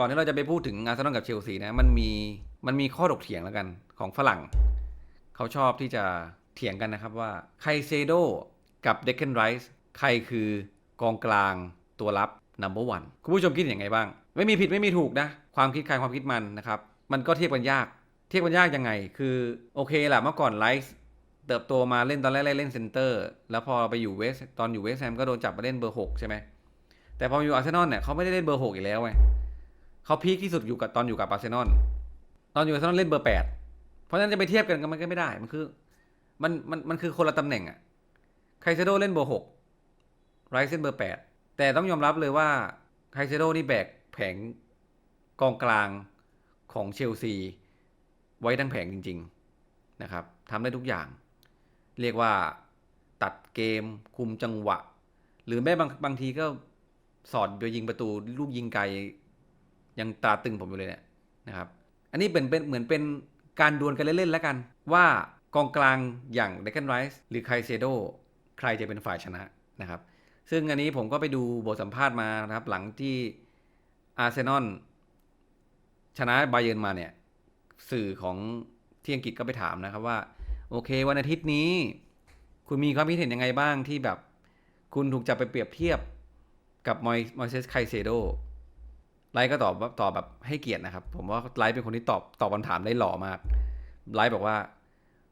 ก่อนที่เราจะไปพูดถึงอาร์เซนอลกับเชลซีนะมันมีมันมีข้อถกเถียงแล้วกันของฝรั่ง เขาชอบที่จะเถียงกันนะครับว่าไคเซโดกับเดคเ n นไรส์ใครคือกองกลางตัวรับ number one คุณผู้ชมคิดอย่างไงบ้าง ไม่มีผิดไม่มีถูกนะ ความคิดใครความคิดมันนะครับ มันก็เทียบกันยาก เทียบกันยากยังไง คือโอเคแหละเมื่อก่อนไลส์เติบโตมาเล่นตอนแรกเล่นเซนเตอร์ แล้วพอไปอยู่เวสตอนอยู่เวสแฮมก็โดนจับมาเล่นเบอร์ 6 ใช่ไหมแต่พออยู่อาร์เซนอลเนี่ยเขาไม่ได้เล่นเบอร์ 6 อีกแล้วไง เขาพีคที่สุดอยู่กับตอนอยู่กับอาร์เซนอลตอนอยู่อาร์เซนอลเล่นเบอร์8เพราะฉะนั้นจะไปเทียบกันกันมันก็ไม่ได้ มันคือ มันมันมันคือคนละตำแหน่งอะไคเซโดเล่นเบอร์6ไรเล่นเบอร์8แต่ต้องยอมรับเลยว่าไคเซโดนี่แบกแผงกองกลางของเชลซี ไว้ทั้งแผงจริง ๆนะครับทำได้ทุกอย่าง เรียกว่าตัดเกมคุมจังหวะ หรือแม้บางบางทีก็สอดโดยยิงประตูลูกยิงไกล ยังตราตึงผมอยู่เลยเนี่ยนะครับอันนี้เป็นเป็นเหมือนเป็นการดวลกันเล่นๆแล้วกัน ว่ากองกลางอย่างเดคันไรส์หรือไคเซโดใครจะเป็นฝ่ายชนะนะครับ ซึ่งอันนี้ผมก็ไปดูบทสัมภาษณ์มานะครับ หลังที่อาร์เซนอลชนะบาเยนมาเนี่ยสื่อของที่อังกฤษก็ไปถามนะครับว่า โอเควันอาทิตย์นี้ คุณมีความคิดเห็นยังไงบ้างที่แบบ คุณถูกจับไปเปรียบเทียบกับมอยมอยเซสไคเซโด ไลท์ก็ตอบว่าตอบแบบให้เกียรตินะครับ ผมว่าไลท์เป็นคนที่ตอบตอบคำถามได้หล่อมากไลท์บอกว่า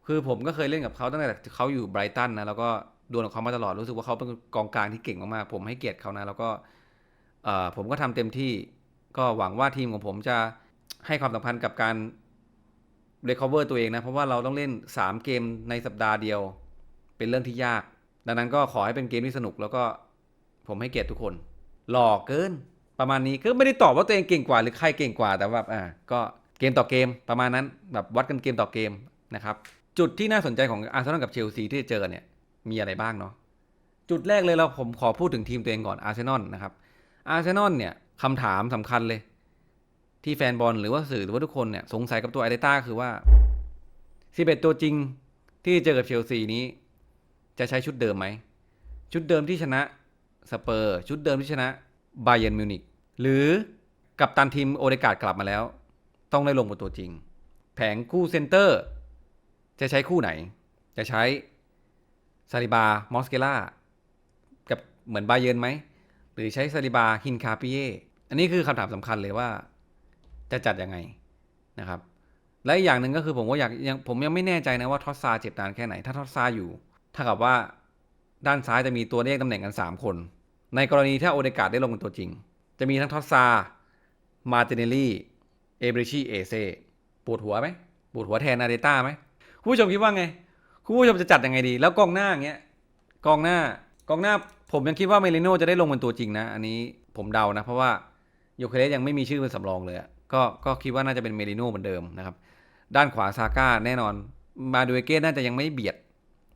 คือผมก็เคยเล่นกับเขาตั้งแต่เขาอยู่ไบรตันนะแล้วก็ดวลกับเขามาตลอดรู้สึกว่าเขาเป็นกองกลางที่เก่งมากๆผมให้เกียรติเขานะ แล้วก็เอ่อผมก็ทำเต็มที่ก็หวังว่าทีมของผมจะให้ความสำคัญกับการ recover ตัวเองนะ เพราะว่าเราต้องเล่น 3 เกมในสัปดาห์เดียว เป็นเรื่องที่ยาก ดังนั้นก็ขอให้เป็นเกมที่สนุกแล้วก็ผมให้เกียรติทุกคน หลอกเกิน ประมาณนี้ก็ไม่ได้ตอบว่าตัวเองเก่งกว่าหรือใครเก่งกว่าแต่ว่าอ่าก็เกมต่อเกมประมาณนั้นแบบวัดกันเกมต่อเกมนะครับจุดที่น่าสนใจของอาร์เซนอลกับเชลซีที่จะเจอเนี่ยมีอะไรบ้างเนาะจุดแรกเลยเราผมขอพูดถึงทีมตัวเองก่อนอาร์เซนอลนะครับอาร์เซนอลเนี่ยคำถามสำคัญเลย ที่แฟนบอลหรือว่าสื่อหรือว่าทุกคนเนี่ยสงสัยกับตัวอาร์เตต้าคือว่า 11 ตัวจริงที่เจอกับเชลซีนี้ จะใช้ชุดเดิมไหมชุดเดิมที่ชนะสเปอร์ ชุดเดิมที่ชนะ บาเยนมิวนิกหรือกับตันทีมโอเดกาดกลับมาแล้ว ต้องได้ลงเป็นตัวจริง แผงคู่เซนเตอร์ จะใช้คู่ไหน จะใช้ซาลิบามอสเกล่ากับเหมือนบาเยนไหม หรือใช้ซาลิบาฮินคาปิเยอันนี้คือคำถามสำคัญเลยว่าจะจัดยังไงนะครับ และอีกอย่างหนึ่งก็คือผมว่าอยากยังผมยังไม่แน่ใจนะว่าทอสซาเจ็บนานแค่ไหน ถ้าทอสซาอยู่ถ้ากับว่าด้านซ้ายจะมีตัวเลขตำแหน่งกัน 3 คน ในกรณีถ้าโอเดกาดได้ลงเป็นตัวจริง จะมีทั้งทอสซา มาติเนลลี่ เอบริชีเอเซปวดหัวไหมปวดหัวแทนอาเดต้าไหมคุณผู้ชมคิดว่าไง คุณผู้ชมจะจัดยังไงดี แล้วกองหน้าอย่างเงี้ย กองหน้ากองหน้าผมยังคิดว่าเมลิโน่จะได้ลงเป็นตัวจริงนะ อันนี้ผมเดานะ เพราะว่าโยเคเลสยังไม่มีชื่อเป็นสำรองเลยก็ก็คิดว่าน่าจะเป็นเมลิโน่เหมือนเดิมนะครับ ด้านขวาซาก้าแน่นอน มาดูเอเก้น่าจะยังไม่เบียด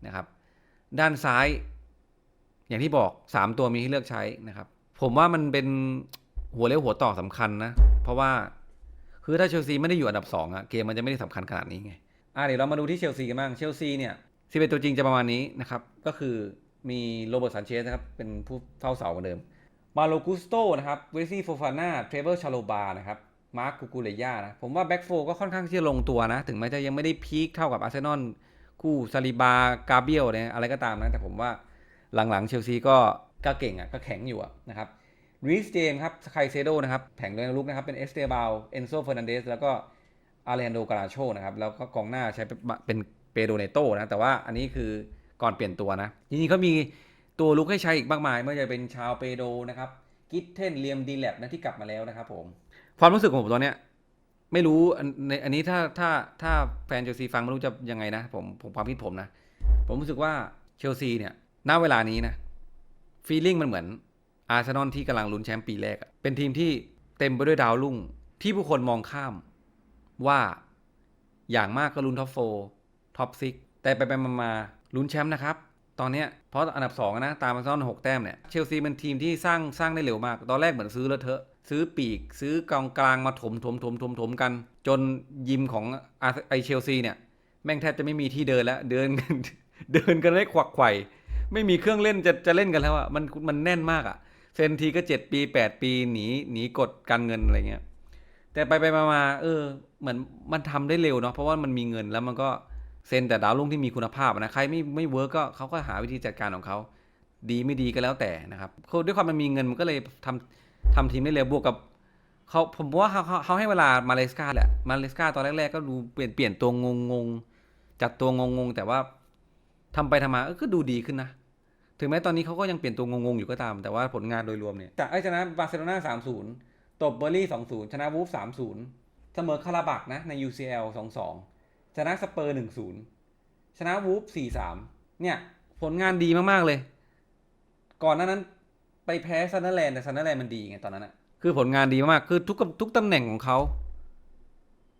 นะครับ ด้านซ้าย อย่างที่บอก 3 ตัวมีให้เลือกใช้นะครับ ผมว่ามันเป็นหัวเลี้ยวหัวต่อสำคัญนะ เพราะว่าคือถ้าเชลซีไม่ได้อยู่อันดับ2อะเกมมันจะไม่ได้สำคัญขนาดนี้ไงอะเดี๋ยวเรามาดูที่เชลซีกันบ้างเชลซีเนี่ย11ตัวจริงจะประมาณนี้นะครับ ก็คือมีโรเบิร์ตซันเชสนะครับ เป็นผู้เฝ้าเสาเหมือนเดิม มาโลกุสโตนะครับ เวซี่โฟฟาน่า เทรเวอร์ชาโลบา นะครับ มาร์คกูกูเลย่านะ ผมว่าแบ็กโฟก็ค่อนข้างที่จะลงตัวนะ ถึงแม้จะยังไม่ได้พีคเท่ากับอาร์เซนอล คู่ซาลิบา กาเบียลเนี่ยอะไรก็ตามนะ แต่ผมว่า หลังๆเชลซีก็ก็เก่งอะก็แข็งอยู่อะนะครับรีสเจมครับสไคเซโดนะครับแผงเลยนลุกนะครับ เป็นเอสเตบาลเอนโซเฟอร์นันเดสแล้วก็อาเลนโดกาลาโชนะครับ แล้วก็กองหน้าใช้เป็นเปโดเนโตนะ แต่ว่าอันนี้คือก่อนเปลี่ยนตัวนะจริงๆเขามีตัวลุกให้ใช้อีกมากมายไม่ว่าจะเป็นชาวเปโดนะครับกิทเทนเลียมดีแลบนะที่กลับมาแล้วนะครับผม ความรู้สึกของผมตอนเนี้ยไม่รู้ในอันนี้ถ้าถ้าถ้าแฟนเชลซีฟังไม่รู้จะยังไงนะ ผมผมความคิดผมนะ ผมรู้สึกว่าเชลซีเนี่ย ณเวลานี้นะฟีลลิ่งมันเหมือนอาร์เซนอลที่กำลังลุ้นแชมป์ปีแรกเป็นทีมที่เต็มไปด้วยดาวรุ่ง ที่ผู้คนมองข้ามว่าอย่างมากก็ลุ้นท็อปโฟท็อปซิกแต่ไปไปมามาลุ้นแชมป์นะครับ ตอนเนี้ยเพราะอันดับ2นะ ตามอาร์เซนอลหกแต้มเนี่ย เชลซีเป็นทีมที่สร้างสร้างได้เร็วมาก ตอนแรกเหมือนซื้อแล้วเถอะซื้อปีก ซื้อกองกลางมาถมถมถมถมถมกัน จนยิมของไอเชลซีเนี่ย แม่งแทบจะไม่มีที่เดินแล้ว เดินเดินกันได้ขวักไขว่ ไม่มีเครื่องเล่นจะจะเล่นกันแล้วอะมันมันแน่นมากอะ เซนทีก็7ปี8ปีหนีหนีกฎการเงินอะไรเงี้ย แต่ไปไปมามาเออ เหมือนมันทำได้เร็วเนาะเพราะว่ามันมีเงินแล้วมันก็เซ็นแต่ดาวรุ่งที่มีคุณภาพนะใครไม่ไม่เวิร์กก็เขาก็หาวิธีจัดการของเขาดีไม่ดีก็แล้วแต่นะครับด้วยความมันมีเงินมันก็เลยทำทำทีมได้เร็วบวกกับเขาผมว่าเขาเขาเขาให้เวลามาเลสกาแหละมาเลสกาตอนแรกๆ ก็ดูเปลี่ยนเปลี่ยนตัวงงงจัดตัวงงงแต่ว่าทำไปทำมาก็ดูดีขึ้นนะ ถึงแม้ตอนนี้เขาก็ยังเปลี่ยนตัวงงๆอยู่ก็ตาม แต่ว่าผลงานโดยรวมเนี่ยจากไอ้ชนะบาร์เซโลนาสามศูนย์ตบเบอร์ลี่สองศูนย์ชนะวูฟสามศูนย์เสมอคาราบักนะใน UCL สองสองชนะสเปอร์หนึ่งศูนย์ชนะวูฟสี่สามเนี่ยผลงานดีมากๆเลย ก่อนหน้านั้นไปแพ้ซันเดอร์แลนด์แต่ซันเดอร์แลนด์มันดีไงตอนนั้นอะคือผลงานดีมากคือทุกทุกตำแหน่งของเขา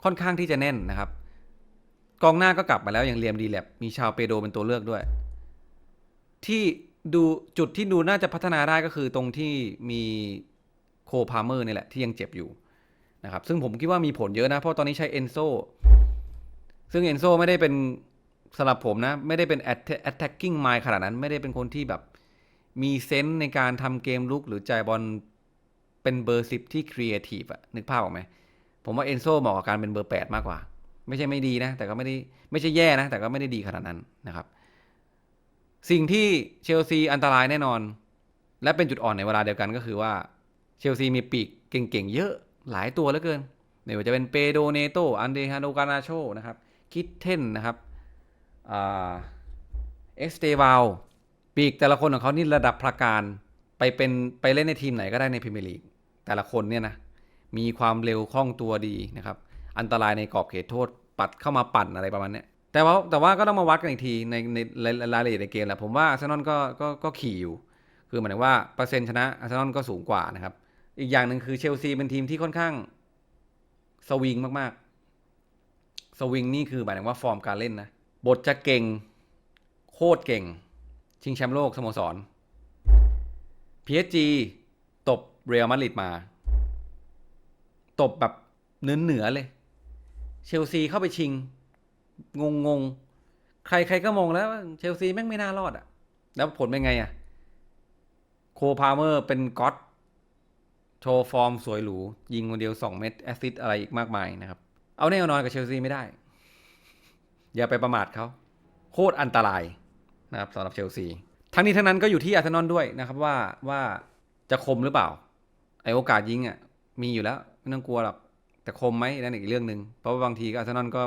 ค่อนข้างที่จะแน่นนะครับ กองหน้าก็กลับมาแล้วอย่างเลียมดีแลบมีชาวเปโดเป็นตัวเลือกด้วย ที่ ดูจุดที่ดูน่าจะพัฒนาได้ก็คือตรงที่มีโคพาเมอร์นี่แหละที่ยังเจ็บอยู่นะครับ ซึ่งผมคิดว่ามีผลเยอะนะ เพราะตอนนี้ใช้เอนโซซึ่งเอนโซไม่ได้เป็นสำหรับผมนะ ไม่ได้เป็น attacking mind ขนาดนั้น ไม่ได้เป็นคนที่แบบมีเซนส์ในการทำเกมลุกหรือจ่ายบอลเป็นเบอร์สิบที่ครีเอทีฟอะนึกภาพออกไหม ผมว่าเอนโซเหมาะกับการเป็นเบอร์แปดมากกว่า ไม่ใช่ไม่ดีนะ แต่ก็ไม่ได้ไม่ใช่แย่นะ แต่ก็ไม่ได้ดีขนาดนั้นนะครับ สิ่งที่เชลซีอันตรายแน่นอน และเป็นจุดอ่อนในเวลาเดียวกันก็คือว่าเชลซีมีปีกเก่งๆ เยอะหลายตัวเหลือเกินไม่ว่าจะเป็นเปโดเนโตอันเดฮาโดกานาโชนะครับคิดเทนนะครับเอ็กสเตวาลปีกแต่ละคนของเขานี่ระดับประการไปเป็นไปเล่นในทีมไหนก็ได้ในพรีเมียร์ลีกแต่ละคนเนี่ยนะมีความเร็วคล่องตัวดีนะครับ อันตรายในกรอบเขตโทษปัดเข้ามาปั่นอะไรประมาณนี้ แต่ว่าแต่ว่าก็ต้องมาวัดกันอีกทีในในรายละเอียดในเกมแหละผมว่าอาร์เซนอลก็ก็ก็ขี่อยู่ คือหมายถึงว่าเปอร์เซ็นต์ชนะอาร์เซนอลก็สูงกว่านะครับ อีกอย่างหนึ่งคือเชลซีเป็นทีมที่ค่อนข้างสวิงมากๆ สวิงนี่คือหมายถึงว่าฟอร์มการเล่นนะ บทจะเก่ง โคตรเก่ง ชิงแชมป์โลกสโมสร PSG ตบเรอัลมาดริดมา ตบแบบเนื้อเหนือเลย เชลซีเข้าไปชิง งงงใครใครก็มองแล้วเชลซีแม่งไม่น่ารอดอะแล้วผลเป็นไงอะโคพาเมอร์เป็นก๊อตโชว์ฟอร์มสวยหรู ยิงคนเดียว 2 เม็ดแอสซิสอะไรอีกมากมายนะครับ เอาแน่นอนกับเชลซีไม่ได้ อย่าไปประมาทเขา โคตรอันตรายนะครับสำหรับเชลซี ทั้งนี้ทั้งนั้นก็อยู่ที่อาร์เซนอลด้วยนะครับว่าว่าจะคมหรือเปล่า ไอโอกาสยิงอะมีอยู่แล้ว ไม่ต้องกลัวหรอกแต่คมไหมนั่นอีกเรื่องหนึ่งเพราะว่าบางทีก็อาร์เซนอลก็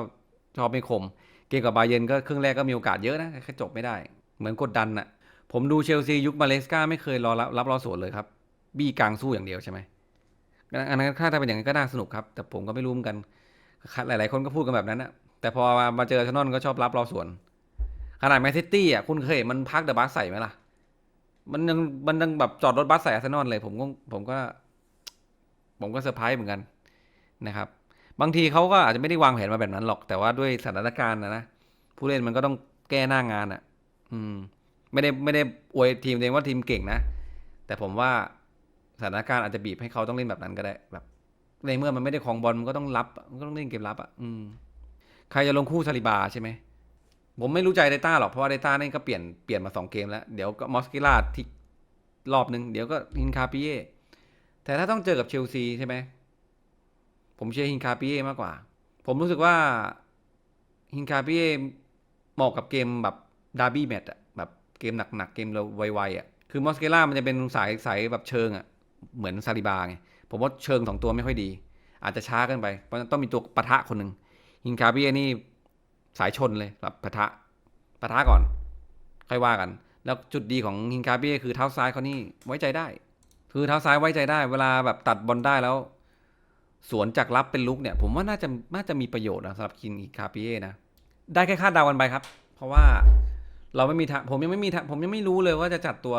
ชอบไม่คม เกมกับบาเยนก็ครึ่งแรกก็มีโอกาสเยอะนะแค่จบไม่ได้ เหมือนกดดันอะผมดูเชลซียุคมาเลสกาไม่เคยรอรับรับรอสวนเลยครับ บี้กลางสู้อย่างเดียวใช่ไหมอันนั้นถ้าเป็นอย่างนั้นก็น่าสนุกครับ แต่ผมก็ไม่รู้เหมือนกัน หลาย ๆ คนก็พูดกันแบบนั้นนะแต่พอมาเจออาร์เซนอลก็ชอบรับรอสวน ขนาดแมนซิตี้อะคุณเคยเห็นมันพักเดอะบัสใส่ไหมล่ะ มันยังมันยังแบบจอดรถบัสใส่อาร์เซนอลเลย ผมก็ผมก็ ผมก็เซอร์ไพรส์เหมือนกันนะครับ บางทีเขาก็อาจจะไม่ได้วางแผนมาแบบนั้นหรอก แต่ว่าด้วยสถานการณ์นะนะผู้เล่นมันก็ต้องแก้หน้างานอะ อืม ไม่ได้ไม่ได้อวยทีมเองว่าทีมเก่งนะ แต่ผมว่าสถานการณ์อาจจะบีบให้เขาต้องเล่นแบบนั้นก็ได้ แบบในเมื่อมันไม่ได้ของบอลมันก็ต้องรับ มันก็ต้องเล่นเกมรับอะ อืม ใครจะลงคู่ซาลิบาใช่ไหมผมไม่รู้ใจเดต้าหรอก เพราะว่าเดต้านี่ก็เปลี่ยนเปลี่ยนมาสองเกมแล้ว เดี๋ยวก็มอสกิลาที่รอบหนึ่งเดี๋ยวก็ฮินคาปิเย่แต่ถ้าต้องเจอกับเชลซีใช่ไหม ผมเชียร์ฮินคาปิเย่มากกว่า ผมรู้สึกว่าฮินคาปิเย่เหมาะกับเกมแบบดาร์บี้แมตช์อะแบบเกมหนักๆเกมเราไวๆอะคือมอสเกล่ามันจะเป็นสายสายแบบเชิงอะเหมือนซาลิบาไงผมว่าเชิงสองตัวไม่ค่อยดี อาจจะช้ากินไป เพราะต้องมีตัวปะทะคนหนึ่งฮินคาปิเย่นี่สายชนเลยแบบปะทะปะทะก่อน ค่อยว่ากัน แล้วจุดดีของฮิงคาเบ้คือเท้าซ้ายเขานี่ไว้ใจได้ คือเท้าซ้ายไว้ใจได้ เวลาแบบตัดบอลได้แล้ว สวนจากรับเป็นลุกเนี่ย ผมว่าน่าจะน่าจะมีประโยชน์นะสำหรับคินคาเบ้นะ ได้แค่คาดเดากันไปครับ เพราะว่าเราไม่มีทางผมยังไม่มีทางผมยังไม่รู้เลยว่าจะจัดตัว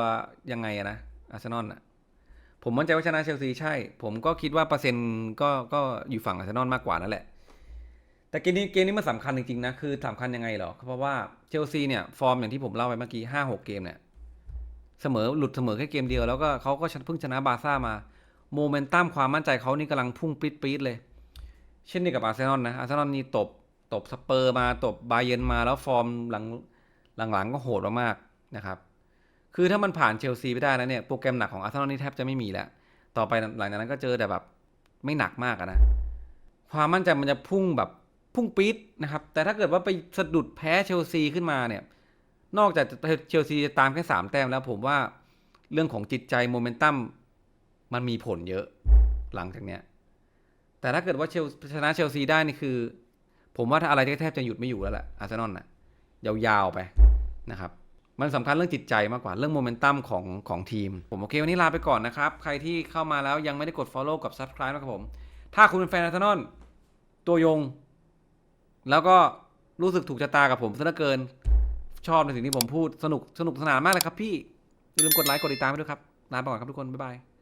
ยังไงนะอาร์เซนอลอะผมมั่นใจว่าชนะเชลซีใช่ ผมก็คิดว่าเปอร์เซ็นต์ก็ก็อยู่ฝั่งอาร์เซนอลมากกว่านั่นแหละ แต่เกมนี้เกมนี้มันสำคัญจริงๆนะ คือสำคัญยังไงหรอ เพราะว่าเชลซีเนี่ยฟอร์มอย่างที่ผมเล่าไปเมื่อกี้ห้าหกเกมเนี่ยเสมอหลุดเสมอแค่เกมเดียวแล้วก็เขาก็เพิ่งชนะบาร์ซ่ามา โมเมนตัมความมั่นใจเขานี่กำลังพุ่งปรี๊ดๆเลย เช่นเดียวกับอาร์เซนอลนะอาร์เซนอลนี่ตบตบสเปอร์มาตบบาเยนมาแล้วฟอร์มหลังหลังๆก็โหดมากๆนะครับ คือถ้ามันผ่านเชลซีไปได้แล้วเนี่ยโปรแกรมหนักของอาร์เซนอลนี่แทบจะไม่มีแล้ว ต่อไปหลังจากนั้นก็เจอแต่แบบไม่หนักมากนะ ความมั่นใจมันจะพุ่งแบบพุ่งปี๊ดนะครับ แต่ถ้าเกิดว่าไปสะดุดแพ้เชลซีขึ้นมาเนี่ย นอกจากเชลซีจะตามแค่สามแต้มแล้วผมว่าเรื่องของจิตใจโมเมนตัม มันมีผลเยอะหลังจากเนี้ย แต่ถ้าเกิดว่าเชลชนะเชลซีได้นี่คือ ผมว่าถ้าอะไรแทบจะหยุดไม่อยู่แล้วแหละอาร์เซนอลน่ะยาวๆไปนะครับ มันสำคัญเรื่องจิตใจมากกว่าเรื่องโมเมนตัมของของทีม ผมโอเค วันนี้ลาไปก่อนนะครับ ใครที่เข้ามาแล้วยังไม่ได้กด Follow กับ Subscribe นะครับผม ถ้าคุณเป็นแฟนอาร์เซนอลตัวยง แล้วก็รู้สึกถูกชะตากับผมซะเหลือเกิน ชอบในสิ่งที่ผมพูดสนุกสนุกสนานมากเลยครับพี่อย่าลืมกดไลค์กดติดตามไปด้วยครับลาไปก่อนครับทุกคนบ๊ายบาย